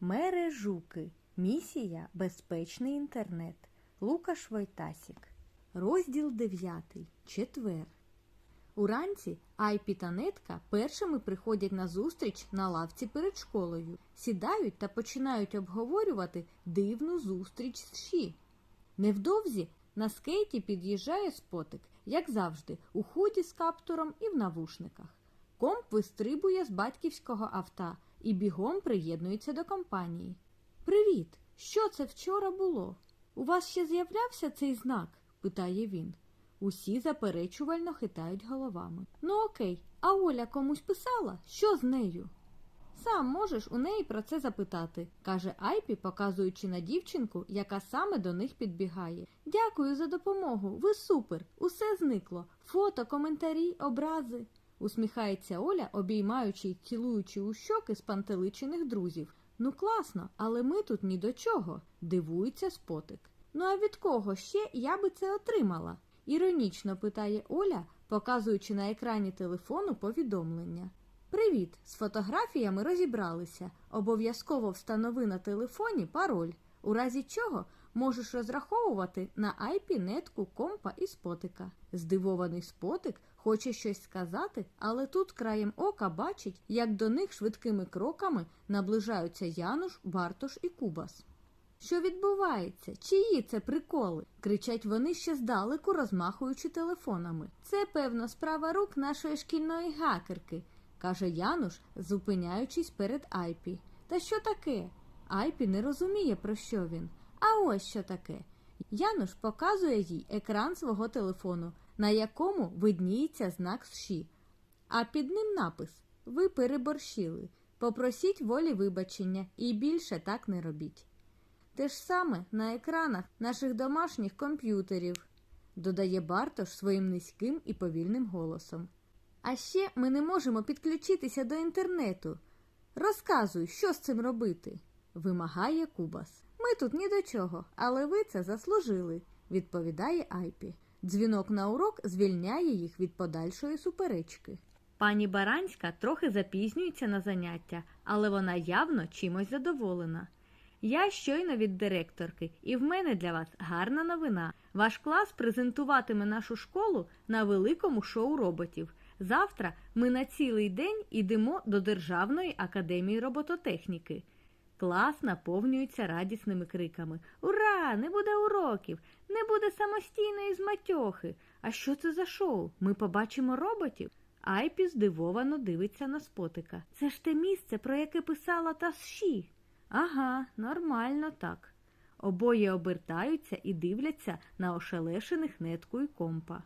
Мережуки. Місія Безпечний інтернет. Лукаш Войтасік. Розділ 9. Четвер. Уранці Айпі та Нетка першими приходять на зустріч на лавці перед школою, сідають та починають обговорювати дивну зустріч з Ші. Невдовзі на скейті під'їжджає спотик, як завжди, у худі з каптуром і в навушниках. Комп вистрибує з батьківського авто і бігом приєднується до компанії. Привіт! Що це вчора було? У вас ще з'являвся цей знак? питає він. Усі заперечувально хитають головами. Ну окей, а Оля комусь писала? Що з нею? Сам можеш у неї про це запитати, каже Айпі, показуючи на дівчинку, яка саме до них підбігає. Дякую за допомогу. Ви супер. Усе зникло. Фото, коментарі, образи. Усміхається Оля, обіймаючи й цілуючи у щоки спантеличених друзів. Ну класно, але ми тут ні до чого, дивується спотик. Ну а від кого ще я би це отримала? Іронічно питає Оля, показуючи на екрані телефону повідомлення. Привіт! З фотографіями розібралися. Обов'язково встанови на телефоні пароль, у разі чого можеш розраховувати на айпі, нетку, компа і спотика. Здивований спотик хоче щось сказати, але тут краєм ока бачить, як до них швидкими кроками наближаються Януш, Бартош і Кубас. Що відбувається? Чиї це приколи? кричать вони ще здалеку, розмахуючи телефонами. Це, певно, справа рук нашої шкільної гакерки, каже Януш, зупиняючись перед Айпі. Та що таке? Айпі не розуміє, про що він. А ось що таке. Януш показує їй екран свого телефону, на якому видніється знак «Ші». А під ним напис Ви переборщили. Попросіть волі вибачення і більше так не робіть. Те ж саме на екранах наших домашніх комп'ютерів, додає Бартош своїм низьким і повільним голосом. А ще ми не можемо підключитися до інтернету. Розказуй, що з цим робити, вимагає Кубас. Ми тут ні до чого, але ви це заслужили, відповідає Айпі. Дзвінок на урок звільняє їх від подальшої суперечки. Пані Баранська трохи запізнюється на заняття, але вона явно чимось задоволена. Я щойно від директорки, і в мене для вас гарна новина. Ваш клас презентуватиме нашу школу на великому шоу роботів. Завтра ми на цілий день ідемо до Державної академії робототехніки. Клас наповнюється радісними криками Ура! Не буде уроків! Не буде самостійної зматьохи! А що це за шоу? Ми побачимо роботів? Айпі здивовано дивиться на спотика. Це ж те місце, про яке писала та Ші. Ага, нормально так. Обоє обертаються і дивляться на ошелешених нетку й компа.